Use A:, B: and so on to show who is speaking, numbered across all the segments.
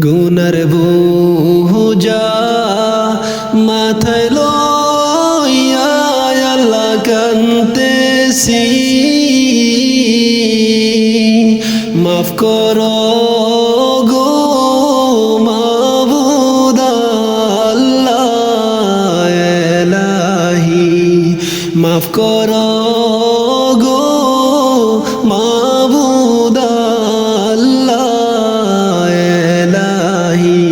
A: গুনার বোঝা rir.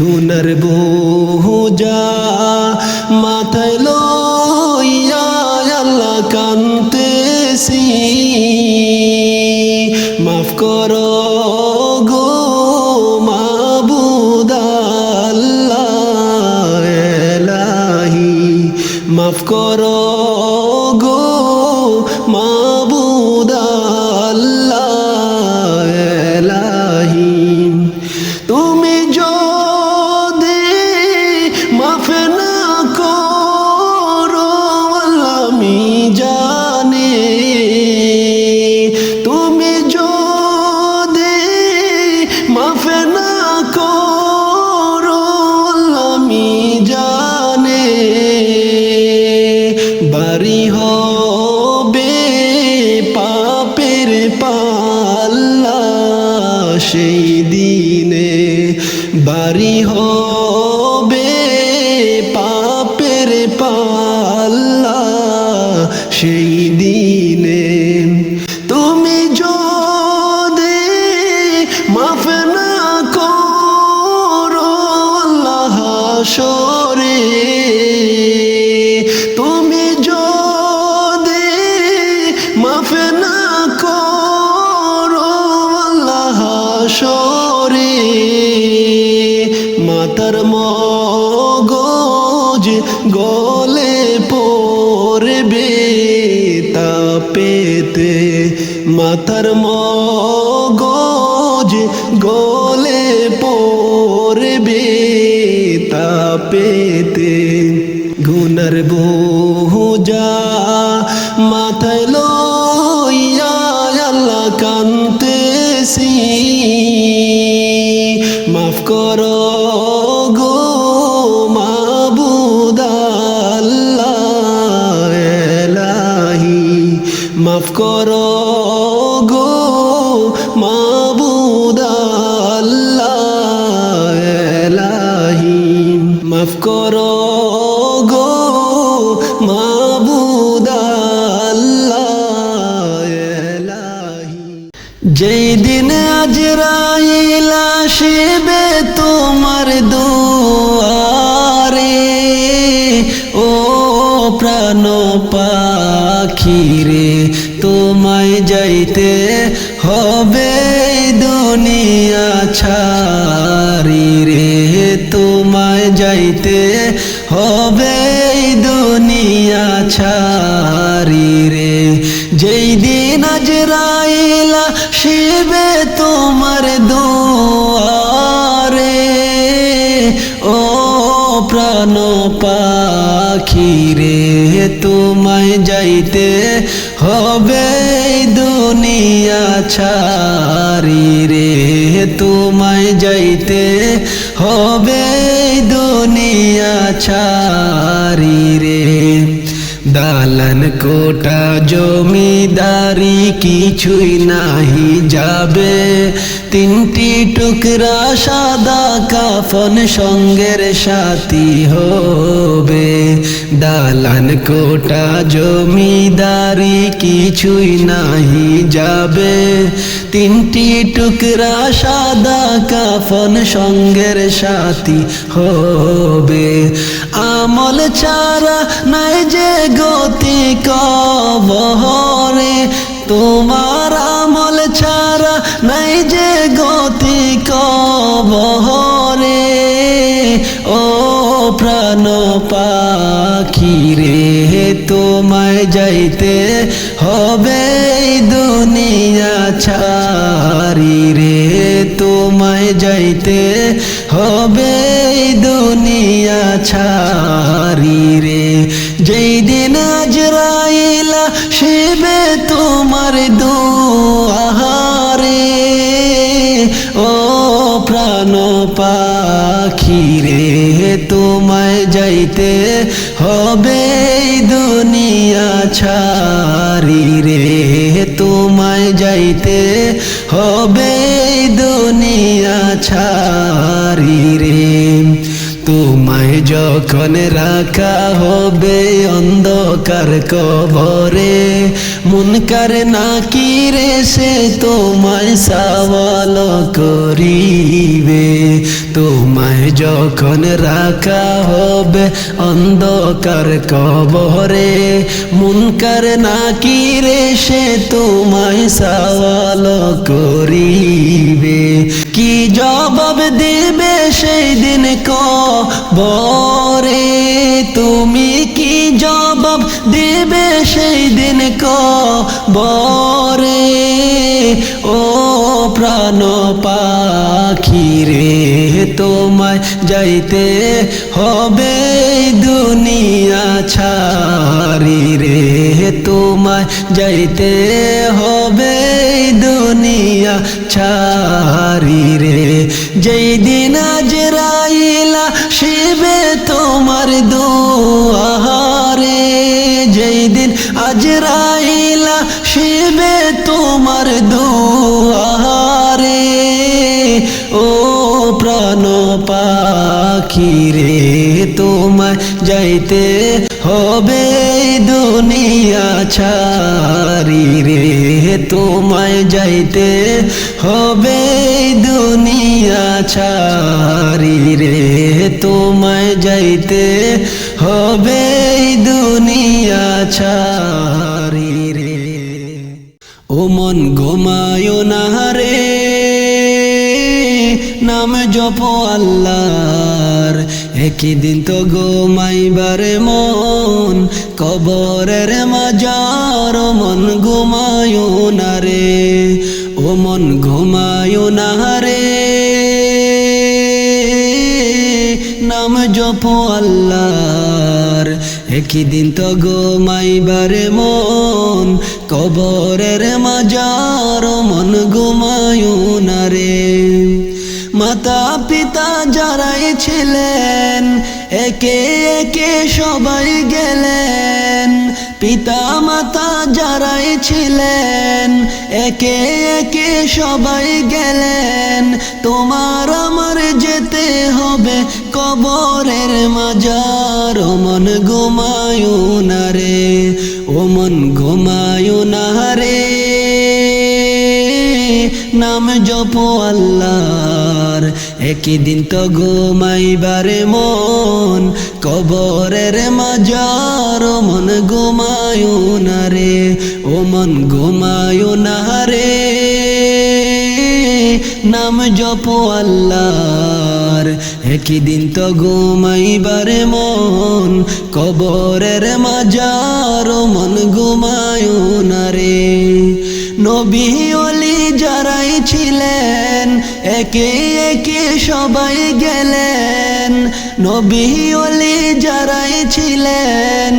A: গুনার বোঝা মাথায় লইয়া আল্লাহ কানতেছি। সেই দিনে তুমি যদি মাফ না করো, আল্লাহ সরে। তুমি যদি মাফ না করো, আল্লাহ সরে। মাতার মগজ গলে পড়বে। মাথার মগজ গলে পড়বে তা পেতে। গুনার বোঝা মাথায় লইয়া আল্লাহ কানতেছি মাফ করো মাফ করো প্রাণ পাখিরে তোমায় যাইতে হবে দুনিয়া ছাড়ি রে তোমায় যাইতে পাখি রে তোমায় যাইতে হবে দুনিয়া ছাড়ি রে। তোমায় যাইতে হবে দুনিয়া ছাড়ি রে। দালান কোটা, জমিদারি কিছুই নাহি যাবে। তিনটি টুকরা সাদা কাফন সঙ্গের সাথী হবে। দালান কোটা জমিদারি কিছুই নাহি যাবে। তিনটি টুকরা সাদা কাফন সঙ্গের সাথী হবে। আমল ছাড়া নাই যে গতি কবহরে। তোমার আমল ছাড়া নাই যে কবহরে, ও প্রাণ পাখি রে, তোমায় যাইতে হবে দুনিয়া ছাড়ি রে, তোমায় যাইতে হবে দুনিয়া ছাড়ি রে। যেই রে তোমায় যাইতে হবে দুনিয়া ছাড়ি রে তোমায় যাইতে হবে দুনিয়া ছাড়ি রে তোমায় যখন রাখা হবে অন্ধকার কবরে মুনকার নাকি রে সে তোমায় সাওয়াল করিবে। তোমায় যখন রাখা হবে অন্ধকার কবরে মুনকার নাকি রে সে তোমায় সাওয়াল করিবে। কি জবাব দিবে সেই দিন কবরে তুমি কি জবাব দিবে সেই দিন কবরে ও প্রাণ পাখি রে, তোমায় যাইতে হবে দুনিয়া ছাড়ি রে, তোমায় যাইতে হবে দুনিয়া ছাড়ি রে। যেই দিন তোমায় যাইতে হবে দুনিয়া ছাড়ি রে। তোমায় যাইতে হবে দুনিয়া ছাড়ি রে। তোমায় যাইতে হবে দুনিয়া ছাড়ি রে। ও মন ঘুমায়ো না রে। নাম জপ আল্লাহর একই দিন তো ঘুমাইবার মন, কবরের মাজার মন ঘুমায়ো না রে, ও মন ঘুমায়ো না রে। নাম জপ আল্লাহর একই দিন তো ঘুমাইবার মন, কবরের মাজার মন ঘুমায়ু না রে। মাতা পিতা যারাই ছিলেন, একে একে সবাই গেলেন। পিতা মাতা যারাই ছিলেন, একে একে সবাই গেলেন। তোমার আমার যেতে হবে কবরের মাজার। ও মন ঘুমায়ু না নাম জপ আল্লাহর। একই দিন তো ঘুমাইবারে মন, কবরের মাজার মন ঘুমায়ু না রে, ও মন ঘুমায়ু না রে। নাম জপ আল্লাহর একই দিন তো ঘুমাইবারে মন, কবরের মাজার মন ঘুমায়ু না রে। নবী অলি যারাই ছিলেন, একে একে সবাই গেলেন। নবী অলি যারাই ছিলেন,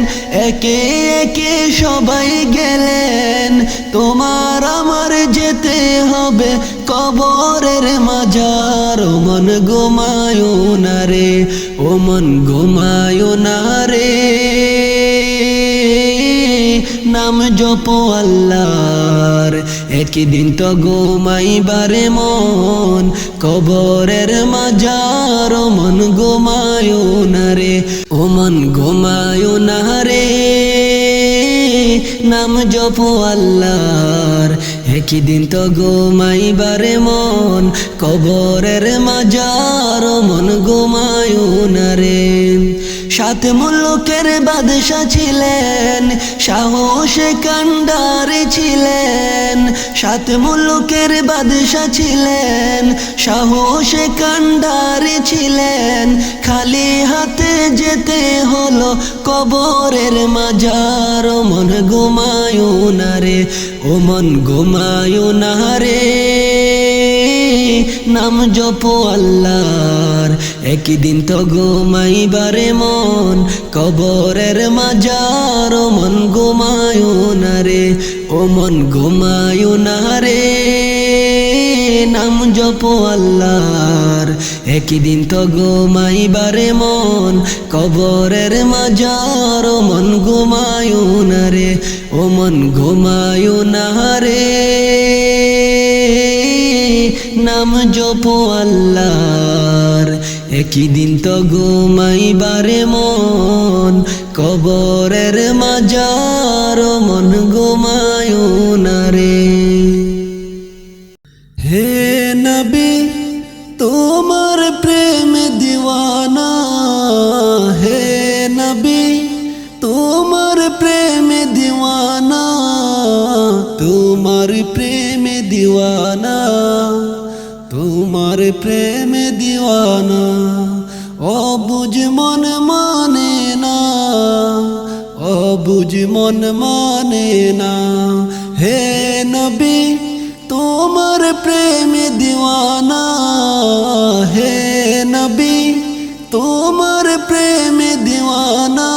A: একে একে সবাই গেলেন। তোমার আমার যেতে হবে কবরের মাজার। মন ঘুমায়ু না রে, ও মন না রে। নাম জপ আল্লাহর। একই দিন তো ঘুমাইবারে মন, কবরের মাজার মন ঘুমায়ু না রে, ও মন ঘুমায়ু না রে। নাম জপ আল্লাহর একই দিন তো ঘুমাইবারে মন, কবরের মাজার মন ঘুমায়ু না রে। সাত মুল্লুকের বাদশা ছিলেন, সাহসে কান্ডারে ছিলেন। সাত মুল্লুকের বাদশা ছিলেন, সাহসে কান্ডারে ছিলেন। খালি হাতে যেতে হলো কবরের মাজার। মন ঘুমায়ু না রে ও মন ঘুমায়ু না রে। নাম জপ আল্লাহর। একই দিন তো ঘুমাইবারে মন, কবরের মাজার, ও মন ঘুমায়ু না রে, ও মন ঘুমায়ু না নাম জপ আল্লাহর একই দিন তো ঘুমাইবারে মন, কবরের মাজার, ও মন ঘুমায়ু না রে, ও মন ঘুমায়ু না নাম জপ আল্লাহর। একই দিন তো ঘুমাইবারে মন, কবরের মাজার মন ঘুমায়ু না রে। হে নবী, তোমার প্রেম দিওয়ানা। হে নবী, তোমার প্রেম দিওয়ানা। তোমার প্রেম দিওয়ানা। তোমার প্রেম দিওয়ানা অবুঝ মন মানে না অবুঝ মন মানে না হে নবী তোমার প্রেম দিওয়ানা হে নবী তোমার প্রেম দিওয়ানা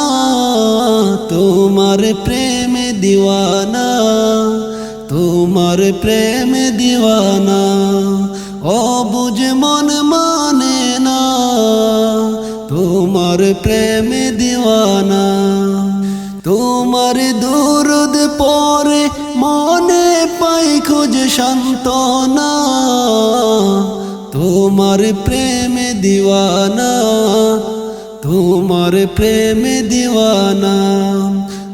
A: তোমার প্রেম দিওয়ানা তোমার প্রেম দিওয়ানা অবুঝ মন মানে না। তোমার প্রেম দিওয়ানা। তোমার দুরুদ পরে মনে পাই খোঁজ সান্ত্বনা। তোমার প্রেম দিওয়ানা। তোমার প্রেম দিওয়ানা।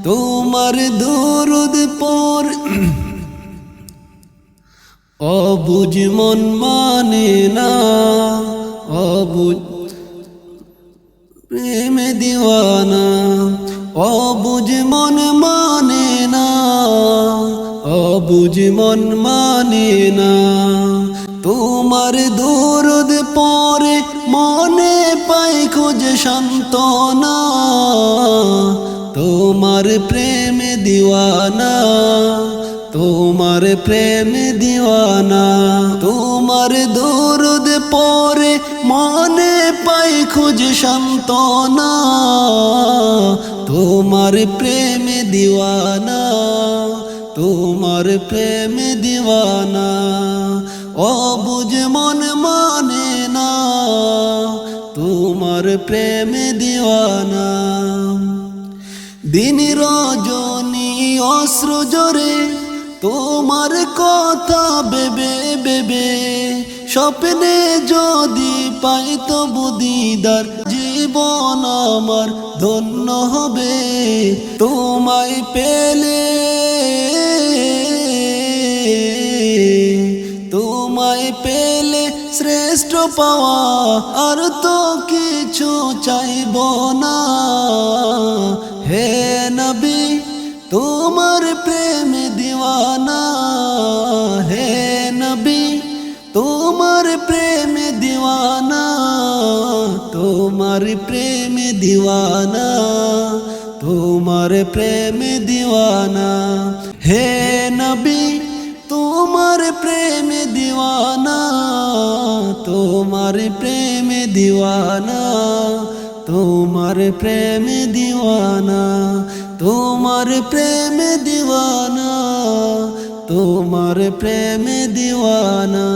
A: তোমার দুরুদ পর অবুঝ মন মানে না অবুঝ প্রেম দিওয়ানা অবুঝ মন মানে না অবুঝ মন মানে না। তোমার দরদ পরে মনে পাই খোঁজ সান্ত্বনা, তোমার প্রেম দিওয়ানা। তোমার প্রেম দিওয়ানা, তোমার দরদ পরে মনে পাই খোঁজ সান্ত্বনা। তোমার প্রেম দিওয়ানা, তোমার প্রেম দিওয়ানা অবুঝ মন মানে প্রেমে দিওয়ানা। দিন রজনী অশ্র জোরে তোমার কথা বেবে বেবে স্বপ্নে যদি পাই তো বুদিদার জীবন আমার ধন্য হবে। তোমায় পেলে তোমায় পেলে শ্রেষ্ঠ পাওয়া আর তো কিছু চাইব না। প্রেম দিওয়ানা, তোমার প্রেম দিওয়ানা, তোমার প্রেম দিওয়ানা। হে নবী, তোমার প্রেম দিওয়ানা, তোমার প্রেম দিওয়ানা, তোমার প্রেম দিওয়ানা, তোমার প্রেম দিওয়ানা, তোমার প্রেম দিওয়ানা।